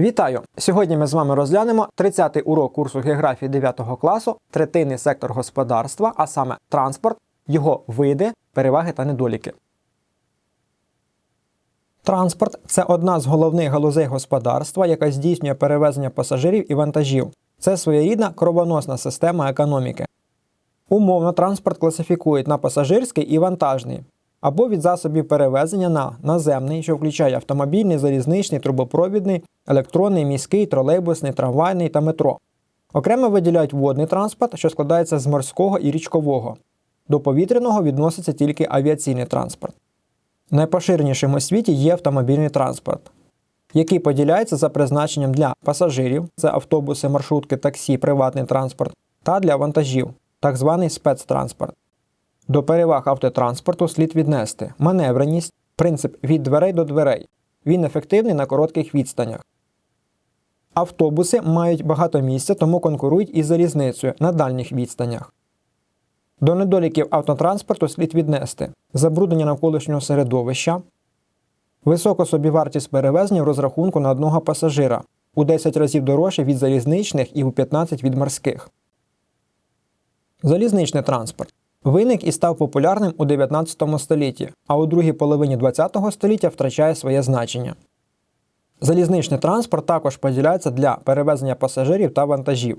Вітаю! Сьогодні ми з вами розглянемо 30-й урок курсу географії 9 класу, третинний сектор господарства, а саме транспорт, його види, переваги та недоліки. Транспорт це одна з головних галузей господарства, яка здійснює перевезення пасажирів і вантажів. Це своєрідна кровоносна система економіки. Умовно транспорт класифікують на пасажирський і вантажний, або від засобів перевезення на наземний, що включає автомобільний, залізничний, трубопровідний, електронний, міський, тролейбусний, трамвайний та метро. Окремо виділяють водний транспорт, що складається з морського і річкового. До повітряного відноситься тільки авіаційний транспорт. Найпоширенішим у світі є автомобільний транспорт, який поділяється за призначенням для пасажирів це автобуси, маршрутки, таксі, приватний транспорт, та для вантажів, так званий спецтранспорт. До переваг автотранспорту слід віднести маневреність, принцип від дверей до дверей. Він ефективний на коротких відстанях. Автобуси мають багато місця, тому конкурують із залізницею на дальніх відстанях. До недоліків автотранспорту слід віднести забруднення навколишнього середовища, високу собівартість перевезення в розрахунку на одного пасажира у 10 разів дорожче від залізничних і у 15 від морських. Залізничний транспорт виник і став популярним у 19 столітті, а у другій половині 20 століття втрачає своє значення. Залізничний транспорт також поділяється для перевезення пасажирів та вантажів.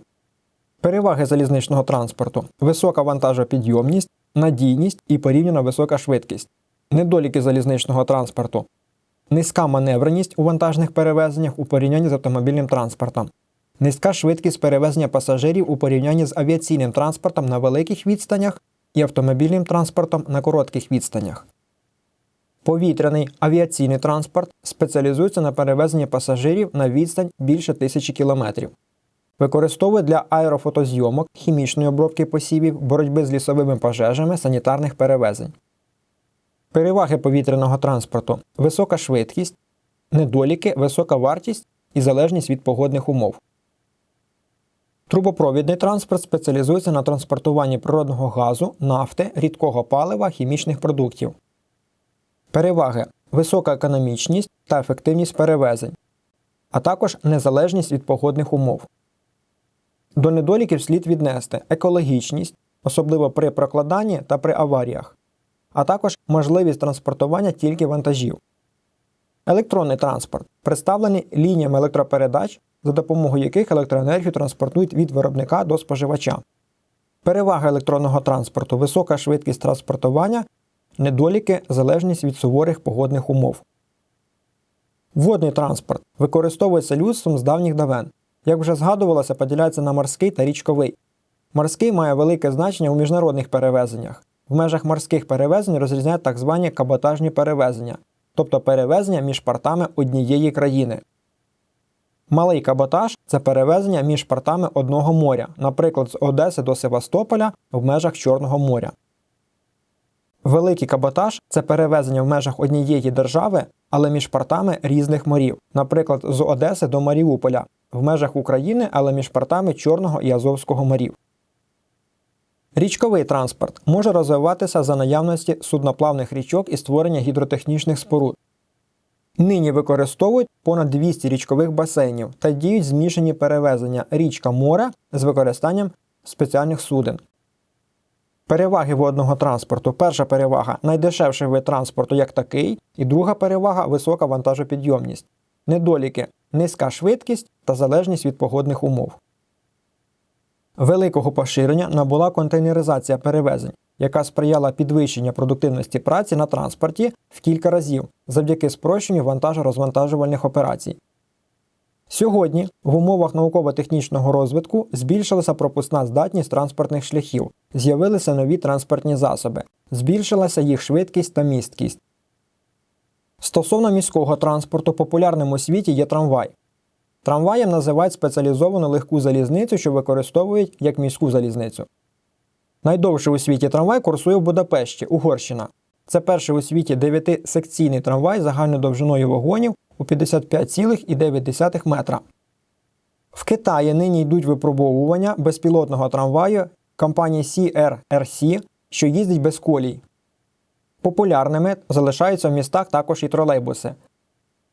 Переваги залізничного транспорту висока вантажопідйомність, надійність і порівняно висока швидкість. Недоліки залізничного транспорту. Низька маневреність у вантажних перевезеннях у порівнянні з автомобільним транспортом. Низька швидкість перевезення пасажирів у порівнянні з авіаційним транспортом на великих відстанях і автомобільним транспортом на коротких відстанях. Повітряний авіаційний транспорт спеціалізується на перевезенні пасажирів на відстань більше тисячі кілометрів. Використовує для аерофотозйомок, хімічної обробки посівів, боротьби з лісовими пожежами, санітарних перевезень. Переваги повітряного транспорту висока швидкість, недоліки, висока вартість і залежність від погодних умов. Трубопровідний транспорт спеціалізується на транспортуванні природного газу, нафти, рідкого палива, хімічних продуктів. Переваги висока економічність та ефективність перевезень, а також незалежність від погодних умов. До недоліків слід віднести екологічність, особливо при прокладанні та при аваріях, а також можливість транспортування тільки вантажів. Електронний транспорт представлений лініями електропередач, за допомогою яких електроенергію транспортують від виробника до споживача. Перевага електронного транспорту висока швидкість транспортування, недоліки залежність від суворих погодних умов. Водний транспорт використовується людством з давніх давен. Як вже згадувалося, поділяється на морський та річковий. Морський має велике значення у міжнародних перевезеннях. В межах морських перевезень розрізняють так звані каботажні перевезення, тобто перевезення між портами однієї країни. Малий каботаж це перевезення між портами одного моря, наприклад, з Одеси до Севастополя в межах Чорного моря. Великий каботаж це перевезення в межах однієї держави, але між портами різних морів, наприклад, з Одеси до Маріуполя, в межах України, але між портами Чорного і Азовського морів. Річковий транспорт може розвиватися за наявності судноплавних річок і створення гідротехнічних споруд. Нині використовують понад 200 річкових басейнів та діють змішані перевезення річка море з використанням спеціальних суден. Переваги водного транспорту. Перша перевага найдешевший вид транспорту як такий, і друга перевага висока вантажопідйомність. Недоліки низька швидкість та залежність від погодних умов. Великого поширення набула контейнеризація перевезень, яка сприяла підвищенню продуктивності праці на транспорті в кілька разів завдяки спрощенню вантажо-розвантажувальних операцій. Сьогодні в умовах науково-технічного розвитку збільшилася пропускна здатність транспортних шляхів, з'явилися нові транспортні засоби, збільшилася їх швидкість та місткість. Стосовно міського транспорту, популярним у світі є трамвай. Трамваєм називають спеціалізовану легку залізницю, що використовують як міську залізницю. Найдовший у світі трамвай курсує в Будапешті, Угорщина. Це перший у світі дев'ятисекційний трамвай загальною довжиною вагонів у 55,9 метра. В Китаї нині йдуть випробовування безпілотного трамваю компанії CRRC, що їздить без колій. Популярними залишаються в містах також і тролейбуси.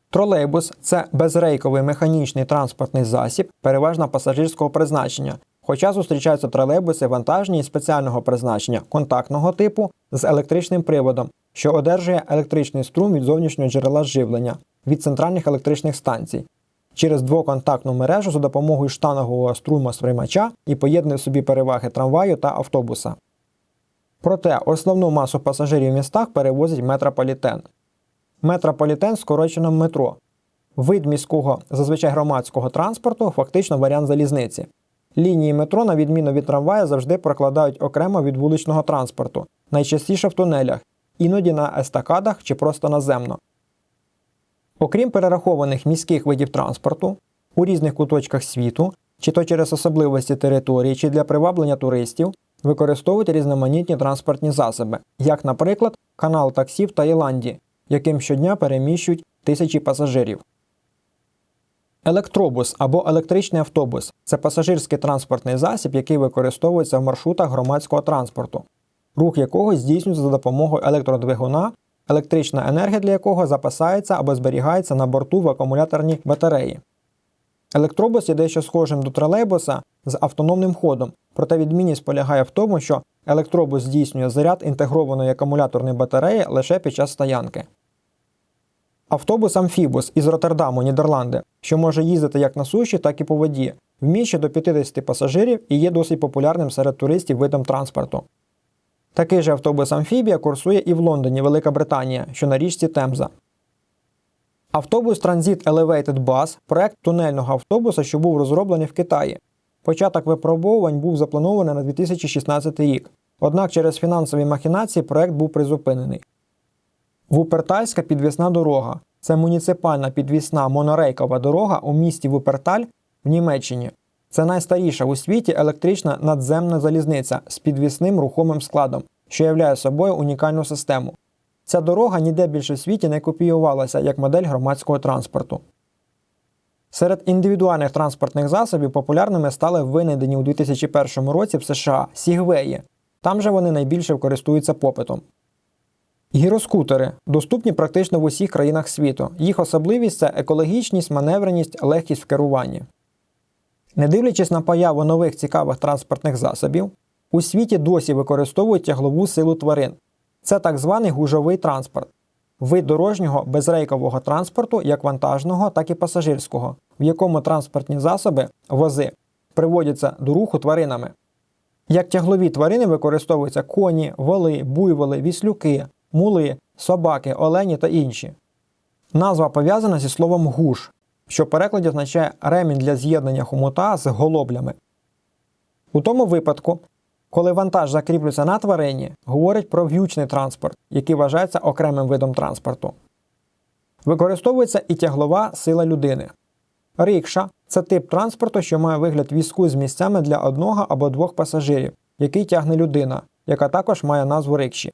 Тролейбус це безрейковий механічний транспортний засіб, переважно пасажирського призначення. Хоча зустрічаються тролейбуси вантажні і спеціального призначення контактного типу з електричним приводом, що одержує електричний струм від зовнішнього джерела живлення від центральних електричних станцій через двоконтактну мережу за допомогою штангового струму сприймача і поєднує в собі переваги трамваю та автобуса. Проте основну масу пасажирів в містах перевозить метрополітен. Метрополітен скорочено метро. Вид міського, зазвичай громадського транспорту, фактично варіант залізниці. Лінії метро, на відміну від трамвая, завжди прокладають окремо від вуличного транспорту, найчастіше в тунелях, іноді на естакадах чи просто наземно. Окрім перерахованих міських видів транспорту, у різних куточках світу, чи то через особливості території, чи для приваблення туристів, використовують різноманітні транспортні засоби, як, наприклад, канал таксі в Таїланді, яким щодня переміщують тисячі пасажирів. Електробус або електричний автобус це пасажирський транспортний засіб, який використовується в маршрутах громадського транспорту, рух якого здійснюється за допомогою електродвигуна, електрична енергія для якого запасається або зберігається на борту в акумуляторній батареї. Електробус є дещо схожим до тролейбуса з автономним ходом, проте відмінність полягає в тому, що електробус здійснює заряд інтегрованої акумуляторної батареї лише під час стоянки. Автобус Амфібус із Роттердаму, Нідерланди, що може їздити як на суші, так і по воді, вміщує до 50 пасажирів і є досить популярним серед туристів видом транспорту. Такий же автобус Амфібія курсує і в Лондоні, Велика Британія, що на річці Темза. Автобус Transit Elevated Bus – проект тунельного автобуса, що був розроблений в Китаї. Початок випробовувань був запланований на 2016 рік. Однак через фінансові махінації проект був призупинений. Вупертальська підвісна дорога це муніципальна підвісна монорейкова дорога у місті Вуперталь в Німеччині. Це найстаріша у світі електрична надземна залізниця з підвісним рухомим складом, що являє собою унікальну систему. Ця дорога ніде більше в світі не копіювалася як модель громадського транспорту. Серед індивідуальних транспортних засобів популярними стали винайдені у 2001 році в США Сігвеї. Там же вони найбільше користуються попитом. Гіроскутери доступні практично в усіх країнах світу. Їх особливість це екологічність, маневреність, легкість в керуванні. Не дивлячись на появу нових цікавих транспортних засобів, у світі досі використовують тяглову силу тварин. Це так званий гужовий транспорт, вид дорожнього безрейкового транспорту як вантажного, так і пасажирського, в якому транспортні засоби, вози, приводяться до руху тваринами. Як тяглові тварини використовуються коні, воли, буйволи, віслюки, мули, собаки, олені та інші. Назва пов'язана зі словом гуш, що в перекладі означає ремінь для з'єднання хомута з голоблями. У тому випадку, коли вантаж закріплюється на тварині, говорять про в'ючний транспорт, який вважається окремим видом транспорту. Використовується і тяглова сила людини. Рикша це тип транспорту, що має вигляд візку з місцями для одного або двох пасажирів, який тягне людина, яка також має назву рикші.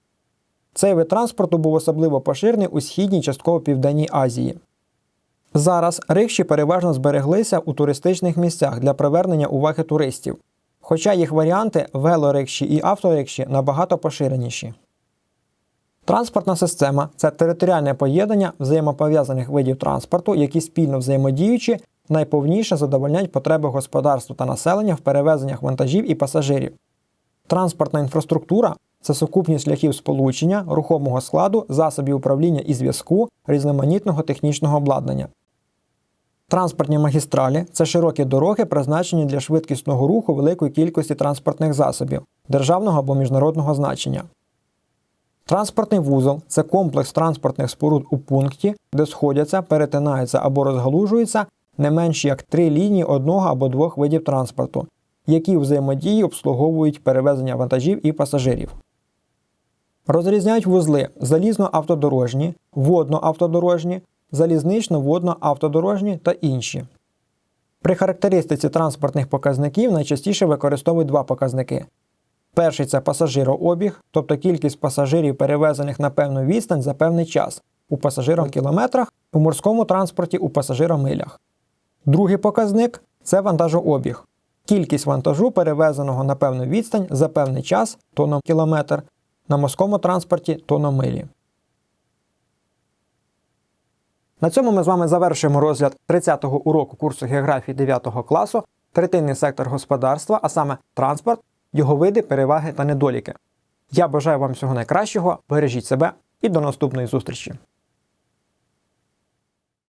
Цей вид транспорту був особливо поширений у східній частково південній Азії. Зараз рикші переважно збереглися у туристичних місцях для привернення уваги туристів, хоча їх варіанти велорикші і авторикші набагато поширеніші. Транспортна система це територіальне поєднання взаємопов'язаних видів транспорту, які спільно взаємодіючи, найповніше задовольняють потреби господарства та населення в перевезеннях вантажів і пасажирів. Транспортна інфраструктура це сукупність шляхів сполучення, рухомого складу, засобів управління і зв'язку, різноманітного технічного обладнання. Транспортні магістралі це широкі дороги, призначені для швидкісного руху великої кількості транспортних засобів державного або міжнародного значення. Транспортний вузол це комплекс транспортних споруд у пункті, де сходяться, перетинаються або розгалужуються не менш як три лінії одного або двох видів транспорту, які взаємодії обслуговують перевезення вантажів і пасажирів. Розрізняють вузли залізно-автодорожні, водно-автодорожні, залізнично-водно-автодорожні та інші. При характеристиці транспортних показників найчастіше використовують два показники. Перший це пасажирообіг, тобто кількість пасажирів, перевезених на певну відстань за певний час у пасажирокілометрах, у морському транспорті у пасажиромилях. Другий показник це вантажообіг. Кількість вантажу, перевезеного на певну відстань за певний час тонном-кілометр, на морському транспорті тономилі. На цьому ми з вами завершуємо розгляд 30-го уроку курсу географії 9 класу, третинний сектор господарства, а саме транспорт, його види, переваги та недоліки. Я бажаю вам всього найкращого, бережіть себе і до наступної зустрічі!